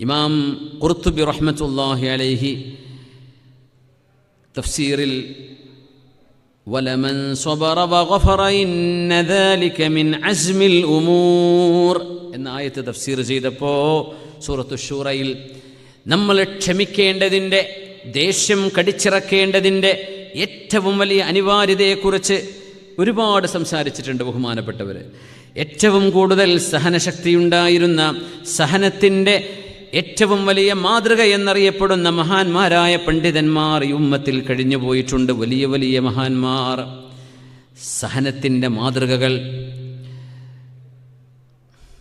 ഇമാം ഖുർത്തുബി റഹ്മത്തുല്ലാഹി അലൈഹി തഫ്സീറിൽ ولمن صبر وغفر إن ذلك من عزم الأمور എന്ന ആയത്ത് തഫ്സീർ ചെയ്തപ്പോൾ സൂറത്തു ഷൂറയിൽ നമ്മൾ ക്ഷമിക്കേണ്ടതിൻ്റെ ദേഷ്യം കടിച്ചിറക്കേണ്ടതിൻ്റെ ഏറ്റവും വലിയ അനിവാര്യതയെക്കുറിച്ച് ഒരുപാട് സംസാരിച്ചിട്ടുണ്ട് ബഹുമാനപ്പെട്ടവർ ഏറ്റവും കൂടുതൽ സഹനശക്തിയുണ്ടായിരുന്ന സഹനത്തിൻ്റെ ഏറ്റവും വലിയ മാതൃക എന്നറിയപ്പെടുന്ന മഹാന്മാരായ പണ്ഡിതന്മാർ ഈ ഉമ്മത്തിൽ കഴിഞ്ഞു പോയിട്ടുണ്ട്. വലിയ വലിയ മഹാന്മാർ. സഹനത്തിന്റെ മാതൃകകൾ.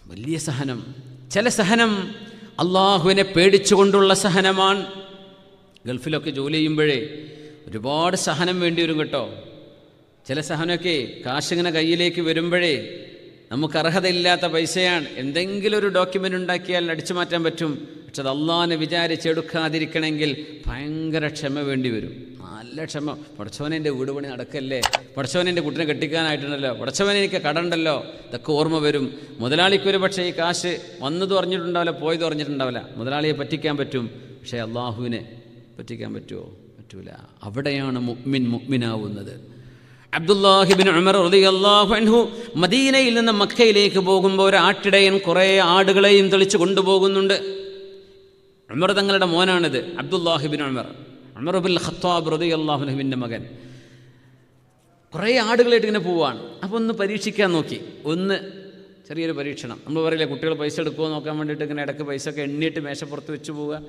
വലിയ സഹനം. ചില സഹനം അള്ളാഹുവിനെ പേടിച്ചുകൊണ്ടുള്ള സഹനമാണ്. ഗൾഫിലൊക്കെ ജോലി ചെയ്യുമ്പോഴേ ഒരുപാട് സഹനം വേണ്ടി വരും കേട്ടോ. ചില സഹനമൊക്കെ കാശിങ്ങനെ കയ്യിലേക്ക് വരുമ്പോഴേ നമുക്ക് അർഹതയില്ലാത്ത പൈസയാണ്. എന്തെങ്കിലും ഒരു ഡോക്യുമെന്റ് ഉണ്ടാക്കിയാൽ അടിച്ചു മാറ്റാൻ പറ്റും. പക്ഷെ അത് അള്ളാഹിനെ വിചാരിച്ചെടുക്കാതിരിക്കണമെങ്കിൽ ഭയങ്കര ക്ഷമ വേണ്ടി വരും. നല്ല ക്ഷമ. പടച്ചവനെന്റെ വീട് പണി നടക്കല്ലേ? പടച്ചവനെന്റെ കുട്ടിനെ കെട്ടിക്കാനായിട്ടുണ്ടല്ലോ? പടച്ചവനെ എനിക്ക് കടണ്ടല്ലോ ഇതൊക്കെ ഓർമ്മ വരും. മുതലാളിക്ക് ഒരു പക്ഷേ ഈ കാശ് വന്നത് പറഞ്ഞിട്ടുണ്ടാവില്ല പോയത് പറഞ്ഞിട്ടുണ്ടാവില്ല. മുതലാളിയെ പറ്റിക്കാൻ പറ്റും. പക്ഷേ അള്ളാഹുവിനെ പറ്റിക്കാൻ പറ്റുമോ? പറ്റൂല. അവിടെയാണ് മുഅ്മിൻ മുഅ്മിനാവുന്നത്. അബ്ദുല്ലാഹിബിൻ ഉമർ റളിയല്ലാഹു അൻഹു മദീനയിൽ നിന്ന് മക്കയിലേക്ക് പോകുമ്പോൾ ഒരു ആട്ടിടയൻ കുറേ ആടുകളെയും തെളിച്ചു കൊണ്ടുപോകുന്നുണ്ട്. ഉമർ തങ്ങളുടെ മോനാണിത് Abdullah ibn Umar. Umar bin Khattab റളിയല്ലാഹുവിന്റെ മകൻ. കുറേ ആടുകളായിട്ട് ഇങ്ങനെ പോവാണ്. അപ്പോൾ ഒന്ന് പരീക്ഷിക്കാൻ നോക്കി. ഒന്ന് ചെറിയൊരു പരീക്ഷണം. നമ്മൾ പറയില്ലേ കുട്ടികൾ പൈസ എടുക്കുമോ നോക്കാൻ വേണ്ടിയിട്ട് ഇങ്ങനെ ഇടയ്ക്ക് പൈസ ഒക്കെ എണ്ണിയിട്ട് മേശപ്പുറത്ത് വെച്ച് പോവുക.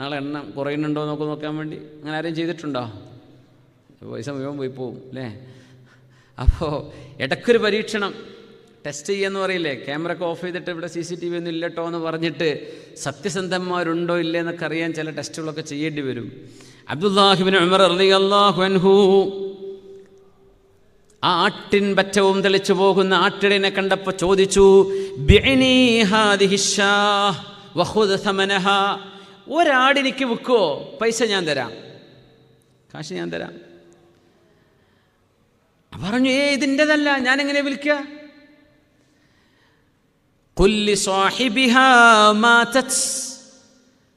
നാളെ എണ്ണം കുറയുന്നുണ്ടോ നോക്കാൻ വേണ്ടി. അങ്ങനെ ആരെയും ചെയ്തിട്ടുണ്ടോ? പൈസ മുഴുവൻ പോയി പോവും അല്ലേ? അപ്പോൾ ഇടയ്ക്കൊരു പരീക്ഷണം. ടെസ്റ്റ് ചെയ്യാന്ന് പറയില്ലേ? ക്യാമറ ഒക്കെ ഓഫ് ചെയ്തിട്ട് ഇവിടെ സി സി ടി വി ഒന്നും ഇല്ലട്ടോ എന്ന് പറഞ്ഞിട്ട് സത്യസന്ധന്മാരുണ്ടോ ഇല്ലേ എന്നൊക്കെ അറിയാൻ ചില ടെസ്റ്റുകളൊക്കെ ചെയ്യേണ്ടി വരും. അബ്ദുല്ലാഹിബിൻ ഉമർ റളിയല്ലാഹു അൻഹു ആ ആട്ടിൻ പറ്റവും തെളിച്ചു പോകുന്ന ആട്ടിടിനെ കണ്ടപ്പോൾ ചോദിച്ചു. ഒരാടിനിക്ക് വിൽക്കുവോ? പൈസ ഞാൻ തരാം. കാശ് ഞാൻ തരാം. പറഞ്ഞു ഏ ഇതിന്റെതല്ല. ഞാൻ എങ്ങനെ മാതത്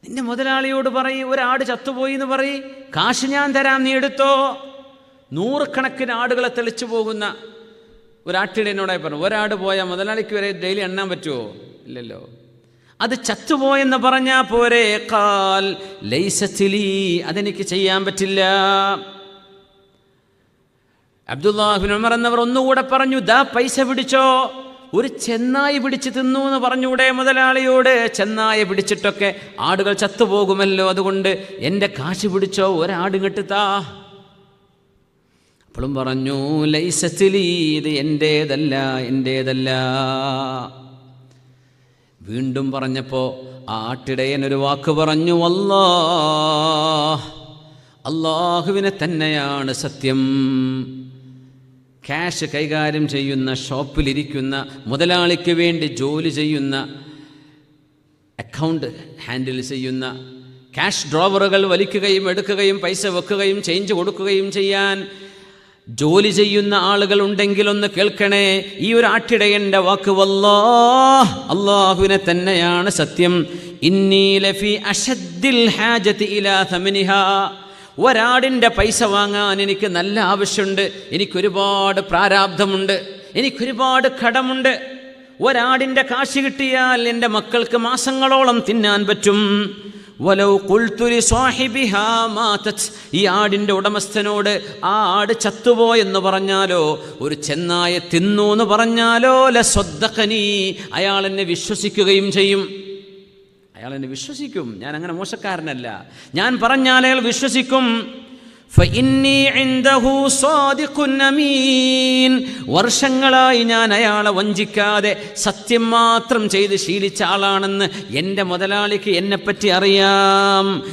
നിന്റെ മുതലാളിയോട് പറയും ഒരാട് ചത്തുപോയി എന്ന് പറയും. കാശ് ഞാൻ തരാം നീ എടുത്തോ. നൂറുകണക്കിന് ആടുകളെ തെളിച്ചു പോകുന്ന ഒരാട്ടിടനോടായി പറഞ്ഞു ഒരാട് പോയാൽ മുതലാളിക്ക് വരെ ഡെയിലി എണ്ണാൻ പറ്റുമോ ഇല്ലല്ലോ. അത് ചത്തുപോയെന്ന് പറഞ്ഞാൽ പോരെ കാൽ ലൈസത്തിലി അതെനിക്ക് ചെയ്യാൻ പറ്റില്ല. അബ്ദുല്ലാഹിബിൻ ഉമർ എന്നവർ ഒന്നുകൂടെ പറഞ്ഞു ദാ പൈസ പിടിച്ചോ ഒരു ചെന്നായി പിടിച്ച് തിന്നു എന്ന് പറഞ്ഞൂടെ മുതലാളിയോട്. ചെന്നായ പിടിച്ചിട്ടൊക്കെ ആടുകൾ ചത്തുപോകുമല്ലോ അതുകൊണ്ട് എന്റെ കാശ് പിടിച്ചോ ഒരാട് താ അപ്പോഴും പറഞ്ഞു ലൈസത്തിലി ഇത് എന്റേതല്ല എന്റേതല്ല വീണ്ടും പറഞ്ഞപ്പോൾ ആ ആട്ടിടയൻ ഒരു വാക്ക് പറഞ്ഞു അല്ലാ അള്ളാഹുവിനെ തന്നെയാണ് സത്യം. ക്യാഷ് കൈകാര്യം ചെയ്യുന്ന ഷോപ്പിലിരിക്കുന്ന മുതലാളിക്ക് വേണ്ടി ജോലി ചെയ്യുന്ന അക്കൗണ്ട് ഹാൻഡിൽ ചെയ്യുന്ന ക്യാഷ് ഡ്രോവറുകൾ വലിക്കുകയും എടുക്കുകയും പൈസ വെക്കുകയും ചേഞ്ച് കൊടുക്കുകയും ചെയ്യാൻ ജോലി ചെയ്യുന്ന ആളുകൾ ഉണ്ടെങ്കിൽ ഒന്ന് കേൾക്കണേ. ഈ ഒരു ആട്ടിടയന്റെ വാക്ക് വല്ലാ അള്ളാഹുവിനെ തന്നെയാണ് സത്യം. ഇന്നീ ലഫി അഷദ്ദിൽ ഹാജത്തി ഇലാ തമനിഹാ ഒരാടിന്റെ പൈസ വാങ്ങാൻ എനിക്ക് നല്ല ആവശ്യമുണ്ട്. എനിക്കൊരുപാട് പ്രാരാബ്ധമുണ്ട് എനിക്കൊരുപാട് കടമുണ്ട്. ഒരാടിന്റെ കാശ് കിട്ടിയാൽ എന്റെ മക്കൾക്ക് മാസങ്ങളോളം തിന്നാൻ പറ്റും. വലൗ മാതത് ഈ ആടിന്റെ ഉടമസ്ഥനോട് ആ ആട് ചത്തുപോയെന്ന് പറഞ്ഞാലോ ഒരു ചെന്നായ തിന്നു എന്ന് പറഞ്ഞാലോ ലസ്വദ്ദഖനി അയാൾ എന്നെ വിശ്വസിക്കുകയും ചെയ്യും. അയാൾ എന്നെ വിശ്വസിക്കും. ഞാൻ അങ്ങനെ മോശക്കാരനല്ല. ഞാൻ പറഞ്ഞാൽ അയാൾ വിശ്വസിക്കും. വർഷങ്ങളായി ഞാൻ അയാളെ വഞ്ചിക്കാതെ സത്യം മാത്രം ചെയ്ത് ശീലിച്ച ആളാണെന്ന് എന്റെ മുതലാളിക്ക് എന്നെപ്പറ്റി അറിയാം.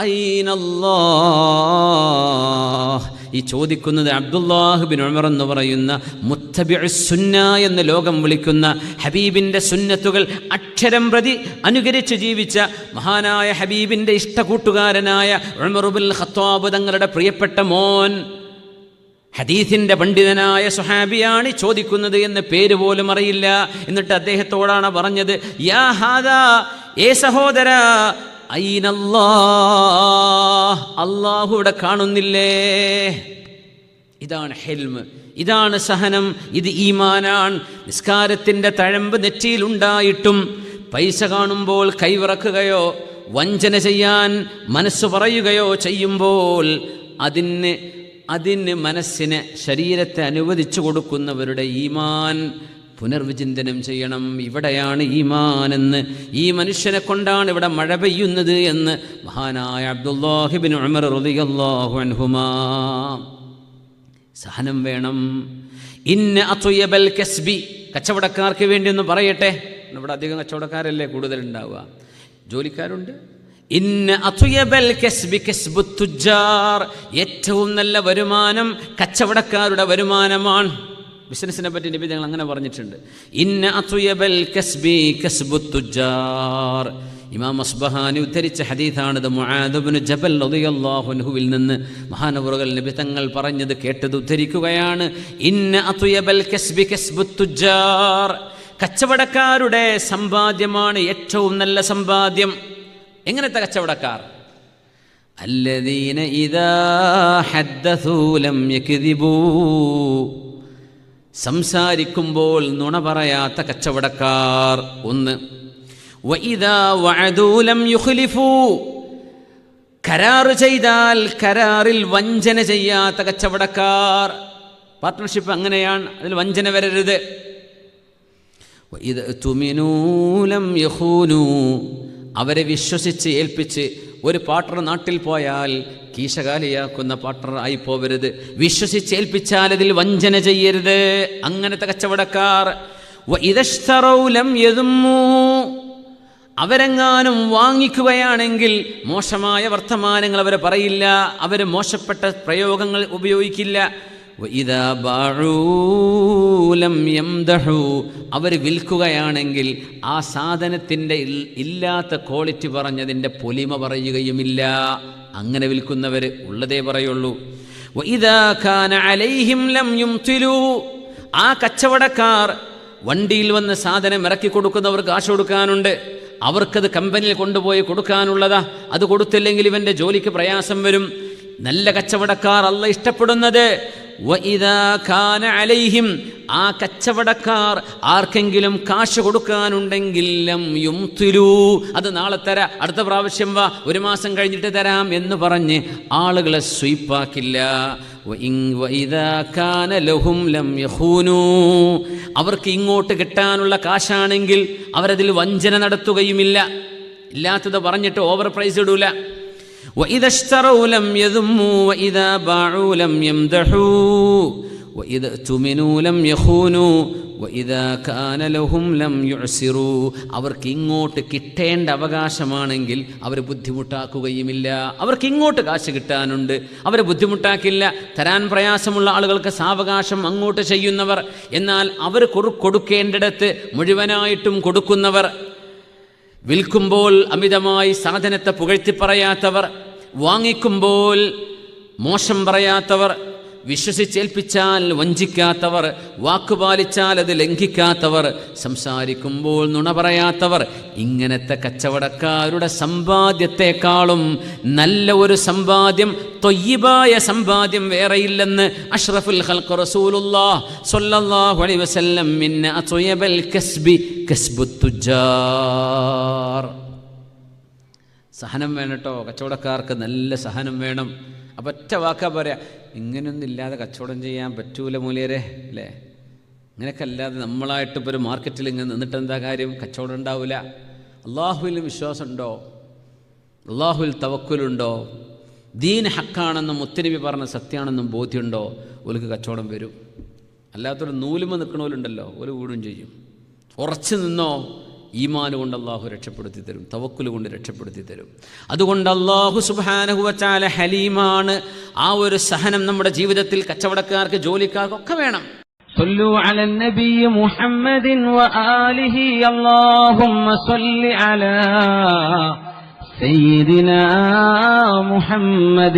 ഐനല്ലാഹ് ഈ ചോദിക്കുന്നത് അബ്ദുല്ലാഹുബിൻ ഉമർ എന്ന് പറയുന്ന മുത്തബി സുന്ന എന്ന് ലോകം വിളിക്കുന്ന ഹബീബിന്റെ സുന്നത്തുകൾ അക്ഷരം പ്രതി അനുകരിച്ച് ജീവിച്ച മഹാനായ ഹബീബിന്റെ ഇഷ്ടകൂട്ടുകാരനായ ഉമറുബുൽ ഖത്താബ് തങ്ങളുടെ പ്രിയപ്പെട്ട മോൻ. ഹദീസിന്റെ പണ്ഡിതനായ സുഹാബിയാണ് ചോദിക്കുന്നത് എന്ന് പേര് പോലും അറിയില്ല. എന്നിട്ട് അദ്ദേഹത്തോടാണ് പറഞ്ഞത് യാ ഹാദാ ഏ സഹോദര അള്ളാഹു ഇവിടെ കാണുന്നില്ലേ? ഇതാണ് ഹെൽമ്. ഇതാണ് സഹനം. ഇത് ഈമാനാണ്. നിസ്കാരത്തിന്റെ തഴമ്പ് നെറ്റിയിലുണ്ടായിട്ടും പൈസ കാണുമ്പോൾ കൈവിറക്കുകയോ വഞ്ചന ചെയ്യാൻ മനസ്സ് പറയുകയോ ചെയ്യുമ്പോൾ അതിന് അതിന് മനസ്സിനെ ശരീരത്തെ അനുവദിച്ചു കൊടുക്കുന്നവരുടെ ഈമാൻ പുനർവിചിന്തനം ചെയ്യണം. ഇവിടെയാണ് ഈമാനെന്ന്. ഈ മനുഷ്യനെ കൊണ്ടാണ് ഇവിടെ മഴ പെയ്യുന്നത് എന്ന് മഹാനായ അബ്ദുല്ലാഹിബിൻ ഉമർ റളിയല്ലാഹു അൻഹുമാ. സഹനം വേണം. ഇന്ന അത്തുയബൽ കസ്ബി. കച്ചവടക്കാർക്ക് വേണ്ടി ഒന്ന് പറയട്ടെ. ഇവിടെ അധികം കച്ചവടക്കാരല്ലേ കൂടുതലുണ്ടാവുക? ജോലിക്കാരുണ്ട്? ഇന്ന അതുയബൽ കസ്ബി കസ്ബു തുജാർ ഏറ്റവും നല്ല വരുമാനം കച്ചവടക്കാരുടെ വരുമാനമാണ്. ബിസിനസ്സിനെ പറ്റി നബി ഞങ്ങൾ അങ്ങനെ പറഞ്ഞിട്ടുണ്ട്. ഇന്ന അത്തുയബൽ കസ്ബി കസ്ബു തുജാർ ഇമാം അസ്ബഹാനി ഉദ്ധരിച്ച ഹദീഥാണിത് മുആദുബ്നു ജബൽ റളിയല്ലാഹു അൻഹുവിൽ നിന്ന് മഹാനവറുകൾ നബി തങ്ങൾ പറഞ്ഞത് കേട്ടത് ഉദ്ധരിക്കുകയാണ്. ഇന്ന അത്തുയബൽ കസ്ബി കസ്ബു തുജാർ കച്ചവടക്കാരുടെ സമ്പാദ്യമാണ് ഏറ്റവും നല്ല സമ്പാദ്യം. എങ്ങനത്തെ കച്ചവടക്കാർ? അല്ലദീന ഇദാ ഹദ്ദസൂലം യക്ദിബൂ. സംസാരിക്കുമ്പോൾ നുണ പറയാത്ത കച്ചവടക്കാർ. ഒന്ന് കരാറ് ചെയ്താൽ കരാറിൽ വഞ്ചന ചെയ്യാത്ത കച്ചവടക്കാർ. പാർട്ട്ണർഷിപ്പ് അങ്ങനെയാണ് അതിൽ വഞ്ചന വരരുത്. അവരെ വിശ്വസിച്ച് ഏൽപ്പിച്ച് ഒരു പാട്ടർ നാട്ടിൽ പോയാൽ കീശകാലിയാക്കുന്ന പാർട്ണർ ആയി പോവരുത്. വിശ്വസിച്ചേൽപ്പിച്ചാൽ അതിൽ വഞ്ചന ചെയ്യരുത്. അങ്ങനത്തെ കച്ചവടക്കാർ. ഇതഷ്ടറൗലം യതുമ്മൂ അവരെങ്ങാനും വാങ്ങിക്കുകയാണെങ്കിൽ മോശമായ വർത്തമാനങ്ങൾ അവർ പറയില്ല. അവർ മോശപ്പെട്ട പ്രയോഗങ്ങൾ ഉപയോഗിക്കില്ല. അവർ വിൽക്കുകയാണെങ്കിൽ ആ സാധനത്തിന്റെ ഇല്ലാത്ത ക്വാളിറ്റി പറഞ്ഞതിന്റെ പൊലിമ പറയുകയുമില്ല. അങ്ങനെ വിൽക്കുന്നവർ ഉള്ളതേ പറയുള്ളൂ. ആ കച്ചവടക്കാർ വണ്ടിയിൽ വന്ന് സാധനം ഇറക്കി കൊടുക്കുന്നവർ കാശ് കൊടുക്കാനുണ്ട്. അവർക്കത് കമ്പനിയിൽ കൊണ്ടുപോയി കൊടുക്കാനുള്ളതാ. അത് കൊടുത്തില്ലെങ്കിൽ ഇവന്റെ ജോലിക്ക് പ്രയാസം വരും. നല്ല കച്ചവടക്കാർ അല്ല ഇഷ്ടപ്പെടുന്നത്. അലൈഹിം ആ കച്ചവടക്കാർ ആർക്കെങ്കിലും കാശ് കൊടുക്കാനുണ്ടെങ്കിൽ അത് നാളെ തരാ അടുത്ത പ്രാവശ്യം വാ ഒരു മാസം കഴിഞ്ഞിട്ട് തരാം എന്ന് പറഞ്ഞ് ആളുകളെ സ്വീപ്പാക്കില്ല. അവർക്ക് ഇങ്ങോട്ട് കിട്ടാനുള്ള കാശാണെങ്കിൽ അവരതിൽ വഞ്ചന നടത്തുകയുമില്ല. ഇല്ലാത്തത് പറഞ്ഞിട്ട് ഓവർ പ്രൈസ് ഇടൂല. وإذا اشتروا لم يذموا وإذا باعوا لم يمدحوا وإذا اؤتمنوا لم يخونوا وإذا كان لهم لم يعسروا അവർക്ക് ഇങ്ങോട്ട് കിട്ടേണ്ട അവകാശമാണെങ്കിൽ അവർ ബുദ്ധിമുട്ടാക്കുകയുമില്ല അവർക്ക് ഇങ്ങോട്ട് കാശ് കിട്ടാനുണ്ട് അവരെ ബുദ്ധിമുട്ടാക്കില്ല തരാൻ പ്രയാസമുള്ള ആളുകൾക്ക് സാവകാശം അങ്ങോട്ട് ചെയ്യുന്നവർ എന്നാൽ അവർ കൊടുക്കേണ്ടിടത്ത് മുഴുവനായിട്ടും കൊടുക്കുന്നവർ വിൽക്കുമ്പോൾ അമിതമായി സാധനത്തെ പുകഴ്ത്തി പറയാത്തവർ വാങ്ങിക്കുമ്പോൾ മോശം പറയാത്തവർ വിശ്വസിച്ചേൽപ്പിച്ചാൽ വഞ്ചിക്കാത്തവർ വാക്കുപാലിച്ചാൽ അത് ലംഘിക്കാത്തവർ സംസാരിക്കുമ്പോൾ നുണ പറയാത്തവർ ഇങ്ങനത്തെ കച്ചവടക്കാരുടെ സമ്പാദ്യത്തെക്കാളും നല്ല ഒരു സമ്പാദ്യം തൊയ്യബായ സമ്പാദ്യം വേറെയില്ലെന്ന് അഷ്റഫുൽ ഹൽഖ് റസൂലുള്ളാഹ് സ്വല്ലല്ലാഹു അലൈഹി വസല്ലം മിന്ന അത്വയബൽ കസ്ബി കസ്ബു തുജാർ. സഹനം വേണം കേട്ടോ. കച്ചവടക്കാർക്ക് നല്ല സഹനം വേണം. അപ്പം ഒറ്റ വാക്കാ പറയാ. ഇങ്ങനെയൊന്നും ഇല്ലാതെ കച്ചവടം ചെയ്യാൻ പറ്റൂല മൂലയരെ അല്ലേ? ഇങ്ങനെയൊക്കെ അല്ലാതെ നമ്മളായിട്ട് ഇപ്പോൾ ഒരു മാർക്കറ്റിൽ ഇങ്ങനെ നിന്നിട്ട് എന്താ കാര്യം? കച്ചവടം ഉണ്ടാവില്ല അള്ളാഹുവിൽ വിശ്വാസമുണ്ടോ അള്ളാഹുവിൽ തവക്കുലുണ്ടോ ദീൻ ഹക്കാണെന്നും മുത്തനബി പറഞ്ഞ സത്യമാണെന്നും ബോധ്യമുണ്ടോ ഓർക്ക് കച്ചവടം വരും. അല്ലാത്തൊരു നൂലുമ നിൽക്കണോലുണ്ടല്ലോ ഒരു വീടും ചെയ്യും. ഉറച്ചു നിന്നോ ഈമാന് കൊണ്ട് അള്ളാഹു രക്ഷപ്പെടുത്തി തരും തവക്കുൽ കൊണ്ട് രക്ഷപ്പെടുത്തി തരും അതുകൊണ്ട് അള്ളാഹു സുബാനഹുവച്ചാല ഹലീമാണ് ആ ഒരു സഹനം നമ്മുടെ ജീവിതത്തിൽ കച്ചവടക്കാർക്ക് ജോലിക്കാർക്കൊക്കെ വേണം صلوا على النبي محمد وآله اللهم صل على سيدنا محمد